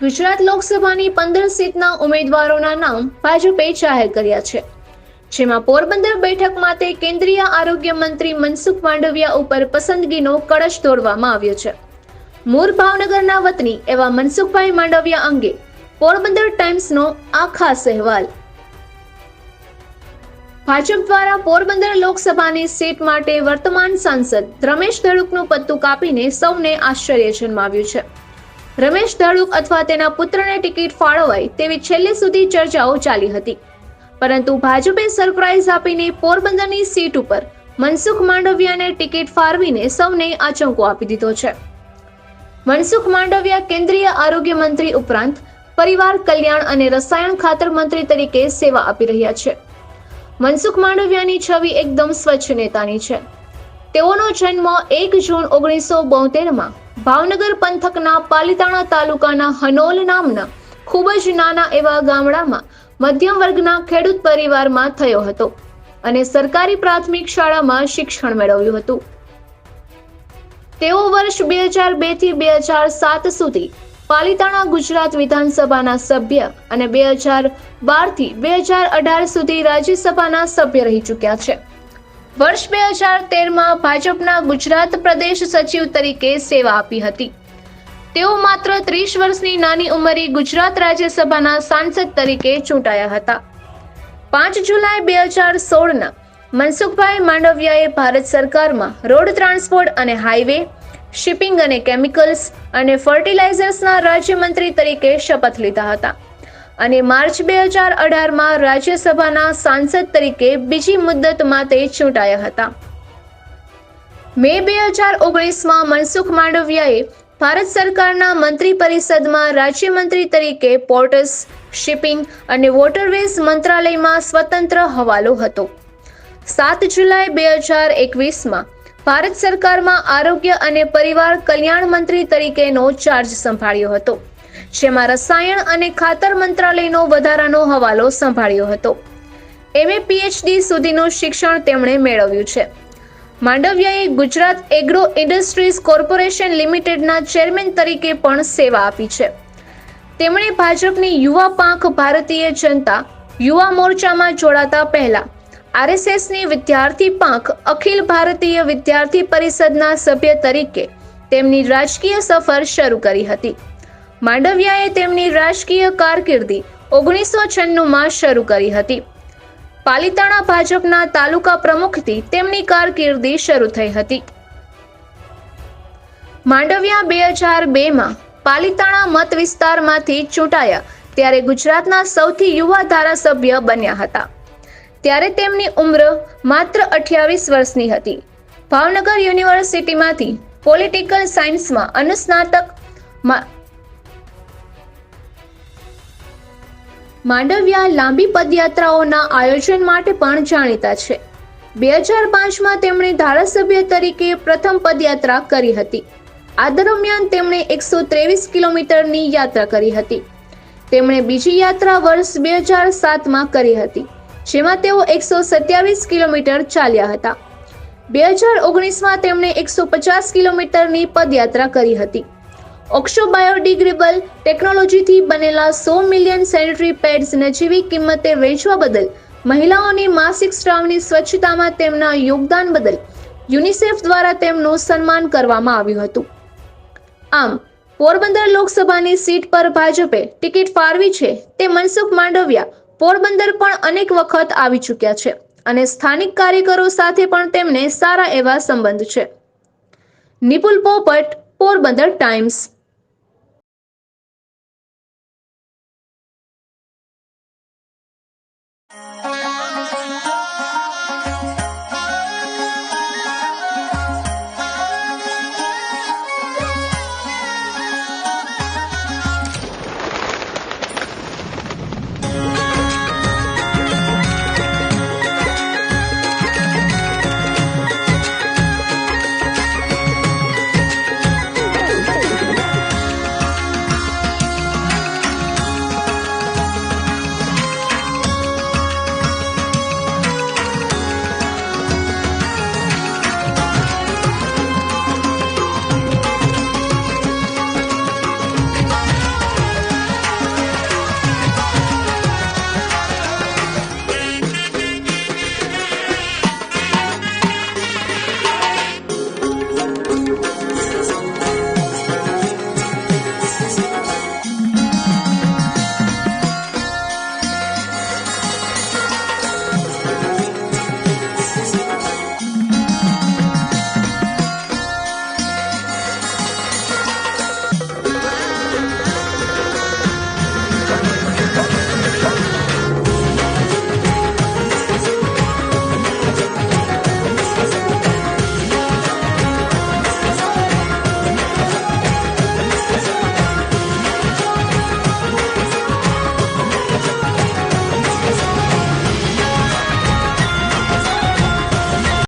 ગુજરાત લોકસભાની પંદર સીટના ઉમેદવારોના નામ ભાજપે જાહેર કર્યા છે. જેમાં પોરબંદર બેઠક માટે કેન્દ્રીય આરોગ્ય મંત્રી મનસુખ માંડવિયા ઉપર પસંદગીનો કળશ દોડવામાં આવ્યો છે. મૂળ ભાવનગરના વતની એવા મનસુખભાઈ માંડવિયા અંગે પોરબંદર ટાઈમ્સનો આ ખાસ અહેવાલ. ભાજપ દ્વારા પોરબંદર લોકસભાની સીટ માટે વર્તમાન સાંસદ રમેશ ધડુકનું પત્તું કાપીને સૌને આશ્ચર્ય જન્માવ્યું છે. રમેશ ધડુક અથવા તેના પુત્રને ટિકિટ ફાળવાય તેવી છેલ્લે સુધી ચર્ચાઓ ચાલી હતી. પરંતુ ભાજપે સરપ્રાઇઝ આપીને પોરબંદરની સીટ ઉપર મનસુખ માંડવિયાને ટિકિટ ફાળવીને સૌને આચંકો આપી દીધો છે. મનસુખ માંડવિયા કેન્દ્રીય આરોગ્ય મંત્રી ઉપરાંત પરિવાર કલ્યાણ અને રસાયણ ખાતર મંત્રી તરીકે સેવા આપી રહ્યા છે. મનસુખ માંડવિયાની છબી એકદમ સ્વચ્છ નેતાની છે. તેઓનો જન્મ એક જૂન ઓગણીસો બોતેરમાં ભાવનગર પંથકના પાલિતાણા તાલુકાના હનોલ નામના ખૂબ જ નાના એવા ગામડામાં મધ્યમ વર્ગના ખેડૂત પરિવારમાં થયો હતો અને સરકારી પ્રાથમિક શાળામાં શિક્ષણ મેળવ્યું હતું. તેઓ વર્ષ બે હજાર બેથી બે હજાર સાત સુધી પાલિતાણા ગુજરાત વિધાનસભાના સભ્ય અને બે હજાર બારથી બે હજાર અઢાર સુધી રાજ્યસભાના સભ્ય રહી ચૂક્યા છે. વર્ષ બે હજાર તેરમાં ભાજપના ગુજરાત પ્રદેશ સચિવ તરીકે સેવા આપી હતી. તેઓ માત્ર ત્રીસ વર્ષની નાની ઉંમરે ગુજરાત રાજ્યસભાના સાંસદ તરીકે ચૂંટાયા હતા. પાંચ જુલાઈ બે હજાર સોળના મનસુખભાઈ માંડવિયાએ ભારત સરકારમાં રોડ ટ્રાન્સપોર્ટ અને હાઈવે, શિપિંગ અને કેમિકલ્સ અને ફર્ટિલાઇઝર્સના રાજ્યમંત્રી તરીકે શપથ લીધા હતા. અને માર્ચ બે હજાર અઢારમાં રાજ્યસભાના સાંસદ તરીકે બીજી મુદ્દત માટે ચૂંટાયા હતા. મે બે હજાર ઓગણીસમાં મનસુખ માંડવિયાએ ભારત સરકારના મંત્રી પરિષદમાં રાજ્યમંત્રી તરીકે પોર્ટસ, શિપિંગ અને વોટરવેઝ મંત્રાલયમાં સ્વતંત્ર હવાલો હતો. સાત જુલાઈ બે હજાર એકવીસમાં ભારત સરકારમાં આરોગ્ય અને પરિવાર કલ્યાણ મંત્રી તરીકેનો ચાર્જ સંભાળ્યો હતો. જેમાં રસાયણ અને ખાતર મંત્રાલયનો વધારાનો હવાલો સંભાળ્યો હતો. એમએ પીએચડી સુધીનું શિક્ષણ તેમણે મેળવ્યું છે. માંડવિયાએ ગુજરાત એગ્રો ઇન્ડસ્ટ્રીઝ કોર્પોરેશન લિમિટેડના ચેરમેન તરીકે પણ સેવા આપી છે. તેમણે ભાજપની યુવા પાંખ ભારતીય જનતા યુવા મોરચામાં જોડાતા પહેલા આરએસએસની વિદ્યાર્થી પાંખ અખિલ ભારતીય વિદ્યાર્થી પરિષદના સભ્ય તરીકે તેમની રાજકીય સફર શરૂ કરી હતી. માંડવિયાએ તેમની રાજકીય કારકિર્દી ઓગણીસો છન્નુંમાં શરૂ કરી હતી. પાલિતાણા ભાજપના તાલુકા પ્રમુખથી તેમની કારકિર્દી શરૂ થઈ હતી. માંડવિયા બે હજાર બેમાં પાલિતાણા મત વિસ્તારમાંથી ચૂંટાયા ત્યારે ગુજરાતના સૌથી યુવા ધારાસભ્ય બન્યા હતા. ત્યારે તેમની ઉંમર માત્ર અઠ્યાવીસ વર્ષની હતી. ભાવનગર યુનિવર્સિટીમાંથી પોલિટિકલ સાયન્સમાં અનુસ્નાતક માંડવિયા લાંબી પદયાત્રાઓના આયોજન માટે પણ જાણીતા છે. બે હજાર પાંચમાં તેમણે ધારાસભ્ય તરીકે પ્રથમ પદયાત્રા કરી હતી. આ દરમિયાન તેમણે એકસો ત્રેવીસ કિલોમીટરની યાત્રા કરી હતી. તેમણે બીજી યાત્રા વર્ષ બે હજાર સાતમાં કરી હતી, જેમાં તેઓ એકસો સત્યાવીસ કિલોમીટર ચાલ્યા હતા. બે હજાર ઓગણીસમાં તેમણે એકસો પચાસ કિલોમીટરની પદયાત્રા કરી હતી. ઓક્સો બાયોડિગ્રેબલ ટેકનોલોજીથી બનેલા સો મિલિયન સેનિટરી પેડ્સ નજીવી કિંમતે વેચવા બદલ, મહિલાઓની માસિક સ્રાવની સ્વચ્છતામાં તેમના યોગદાન બદલ યુનિસેફ દ્વારા તેમનું સન્માન કરવામાં આવ્યું હતું. આમ, પોરબંદર લોકસભાની સીટ પર ભાજપે ટિકિટ ફાળવી છે તે મનસુખ માંડવિયા પોરબંદર પણ અનેક વખત આવી ચૂક્યા છે અને સ્થાનિક કાર્યકરો સાથે પણ તેમને સારા એવા સંબંધ છે. નિપુલ પોપટ, પોરબંદર ટાઈમ્સ. Bye.